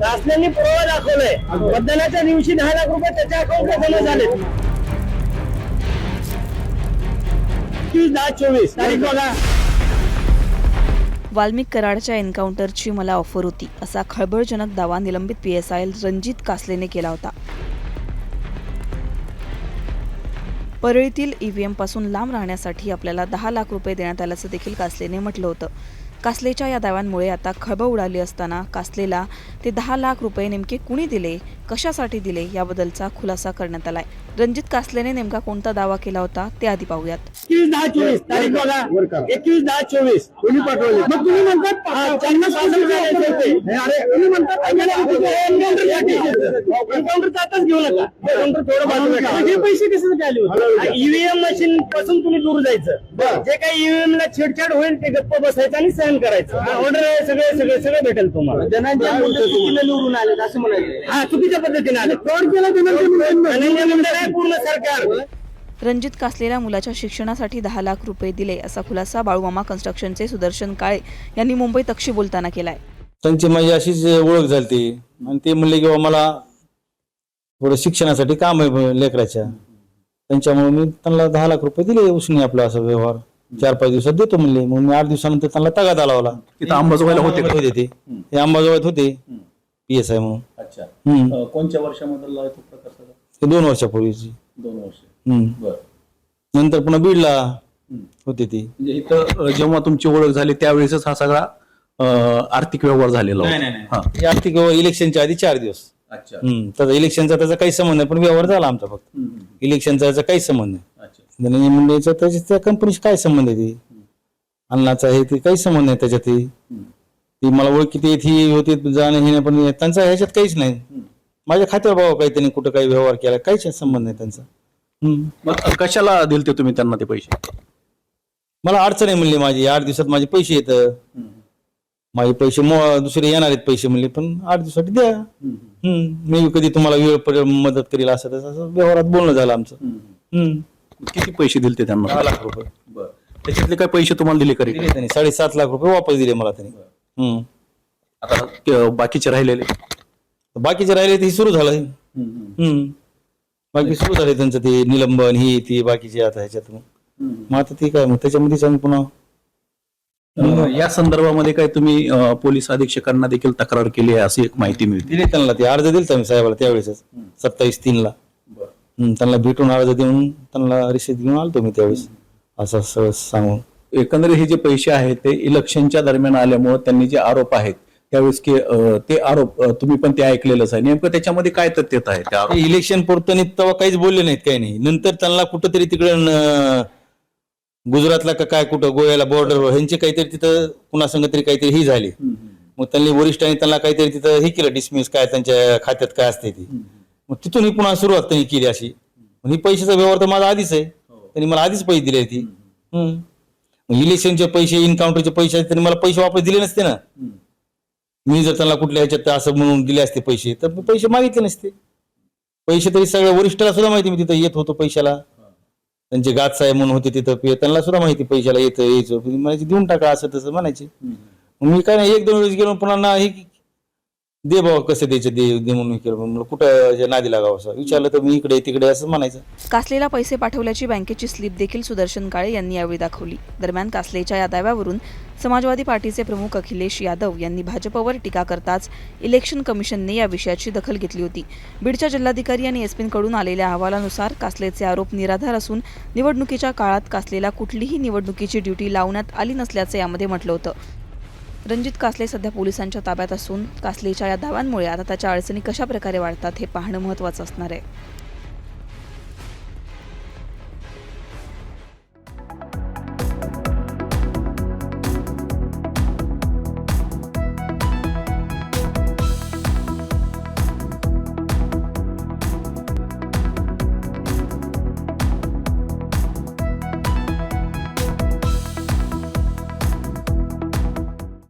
शासनाने पुरावा दाखवलाय. मतदानाच्या दिवशी दहा लाख रुपये त्याच्या अकाउंटला जमा झाले तीस दहा चोवीस. तारीख बघा. वाल्मिक कराडच्या एन्काउंटरची मला ऑफर होती. असा खळबळजनक दावा निलंबित पी एस आय रणजित कासलेने केला होता. परळीतील ईव्हीएमपासून लांब राहण्यासाठी आपल्याला दहा लाख रुपये देण्यात आल्याचं देखील कासलेने म्हटलं होतं. कासलेच्या या दाव्यांमुळे आता खळबळ उडाली असताना कासलेला ते दहा लाख रुपये नेमके कुणी दिले कशासाठी दिले याबद्दलचा खुलासा करण्यात आलाय. रणजित कासलेने नेमका कोणता दावा केला होता ते आधी पाहूयात. एकवीस दहा चोवीस तारीख बघा. एकवीस दहा चोवीस. कोणी पाठवले? मग तुम्ही म्हणतात म्हणतात घेऊ नका. हे पैसे कशासाठी आले ईव्हीएम मशीन पासून तुम्ही दूर जायचं. जे काही ईव्हीएम ला छेडछाड होईल ते गप्प बसायचं आणि सहन करायचं. ऑर्डर सगळे सगळे सगळे भेटेल तुम्हाला. निवडून आले असं म्हणायचं. हा चुकीच्या पद्धतीने आले फ्रॉड केला धनंजय मुंडे आहे पूर्ण सरकार. रणजित कासलेल्या मुलाच्या शिक्षणासाठी दहा लाख रुपये दिले असा खुलासा बाळूमामा कन्स्ट्रक्शनचे सुदर्शन काळे यांनी मुंबई तक्षी बोलताना केलाय. त्यांची माझी अशीच ओळख झाली ती. आणि ते म्हणले की मला थोडं शिक्षणासाठी काम आहे लेकराच्या. त्यांच्यामुळे मी त्यांना दहा लाख रुपये दिले उसने आपला असा व्यवहार. चार पाच दिवसात देतो म्हणले. मग मी आठ दिवसानंतर त्यांना तगादा लावला. तिथं अंबाजोगाईला होते? होते ते. हे अंबाजोगाईत होते. पी एस आय म्हणून. अच्छा. कोणत्या ते दोन वर्षापूर्वीची. दोन वर्ष. बर. नंतर पुन्हा बीडला होते ती. म्हणजे इथं जेव्हा तुमची ओळख झाली त्यावेळेसच हा सगळा अं, आर्थिक व्यवहार झालेला होता. हा. हे आर्थिक व्यवहार इलेक्शनच्या आधी चार दिवस. अच्छा. हम्म. त्याचा इलेक्शनचा त्याचा काही संबंध नाही पण व्यवहार झाला आमचा फक्त. हम्म, हम्म. इलेक्शनचा त्याचा काही संबंध नाही. अच्छा. धनंजय मुंडेचा त्याच्या त्या कंपनीशी काय संबंध आहे ते? अन्नाचा आहे ते काही संबंध नाही त्याच्यात ते. हम्म. ती मला ओळखी ती होती जाणं हे पण त्यांचा ह्याच्यात काहीच नाही. माझ्या खात्यावर बाबा काही त्यांनी कुठं काही व्यवहार केला काहीच संबंध नाही त्यांचा. मग कशाला दिलते तुम्ही त्यांना ते पैसे? मला अडचण आहे म्हणली माझी. आठ दिवसात माझे पैसे येत. माझे पैसे मो- दुसरे येणार आहेत पैसे म्हणले पण आठ दिवसासाठी द्या. हम्म. मी कधी तुम्हाला वेळ पडेल मदत करेल असं तसं असं व्यवहारात बोलणं झालं आमचं. हम्म. किती पैसे दिलते त्यांना? दहा लाख रुपये. बर. त्याच्यातले काय पैसे तुम्हाला दिले करी दिले त्यांनी. साडेसात लाख रुपये वापस दिले मला त्यांनी. हम्म. आता ते बाकीचे राहिलेले? बाकीचे राहिले ते सुरू झालं हम्म. बाकी सुरू झाले त्यांचं ते निलंबन ही ती बाकीचे आता ह्याच्यात मग. आता ते काय मग त्याच्यामध्येच आम्ही पुन्हा. अं, या संदर्भामध्ये काय तुम्ही अं, पोलीस अधीक्षकांना देखील तक्रार केली आहे अशी एक माहिती मिळते? दिले त्यांना ते अर्ज दिलता मी साहेबाला त्यावेळेसच. सत्तावीस तीनला हम्म, त्यांना भेटून अर्ज देऊन त्यांना रिसिप्ट घेऊन आलतो मी त्यावेळेस. असं असं सांगून. एकंदरीत हे जे पैसे आहेत ते इलेक्शनच्या दरम्यान आल्यामुळे त्यांनी जे आरोप आहेत त्यावेळेस की ते आरोप तुम्ही पण ते ऐकलेलंच आहे. नेमकं त्याच्यामध्ये काय तथ्यता आहे त्या इलेक्शन पुरतं तेव्हा काहीच बोलले नाहीत काही नाही. नंतर त्यांना कुठंतरी तिकडे गुजरातला का काय कुठं गोव्याला बॉर्डर ह्यांचे काहीतरी तिथं कुणासंग तरी काहीतरी ही झाली. मग त्यांनी वरिष्ठांनी त्यांना काहीतरी तिथं हे केलं डिसमिस काय त्यांच्या खात्यात काय असते ती. मग तिथून ही पुन्हा सुरुवात त्यांनी केली अशी. ही पैशाचा व्यवहार तर माझा आधीच आहे. त्यांनी मला आधीच पैसे दिले ती इलेक्शनचे पैसे इन्काउंटरचे पैसे त्यांनी मला पैसे वापस दिले नसते ना. मी जर त्यांना कुठल्या ह्याच्यात असं म्हणून दिले असते पैसे तर मी पैसे मागितले नसते. पैसे तरी सगळ्या वरिष्ठाला सुद्धा माहिती मी तिथं येत होतो पैशाला. त्यांचे गात साहेब म्हणून होते तिथं पे- त्यांना सुद्धा माहिती पैशाला येतं यायचं. म्हणायचे देऊन टाका असं तसं म्हणायचे. मी काय नाही एक दोन वेळेस गेलो पुन्हा ना हे दे बाबा कसे द्यायचे दे दे म्हणून हे केलं. म्हणलं कुठं नादी लागावं असं विचारलं तर मी इकडे तिकडे असं म्हणायचं. कासलेला पैसे पाठवल्याची बँकेची स्लिप देखील सुदर्शन काळे यांनी यावेळी दाखवली. दरम्यान कासलेच्या या दाव्यावरून समाजवादी पार्टीचे प्रमुख अखिलेश यादव यांनी भाजपवर टीका करताच इलेक्शन कमिशनने या विषयाची दखल घेतली होती. बीडच्या जिल्हाधिकारी आणि एसपींकडून आलेल्या अहवालानुसार कासलेचे आरोप निराधार असून निवडणुकीच्या काळात कासलेला कुठलीही निवडणुकीची ड्युटी लावण्यात आली नसल्याचे यामध्ये म्हटलं होतं. रणजित कासले सध्या पोलिसांच्या ताब्यात असून कासलेच्या या दाव्यांमुळे आता त्याच्या अडचणी कशा प्रकारे वाढतात हे पाहणं महत्त्वाचं असणार आहे.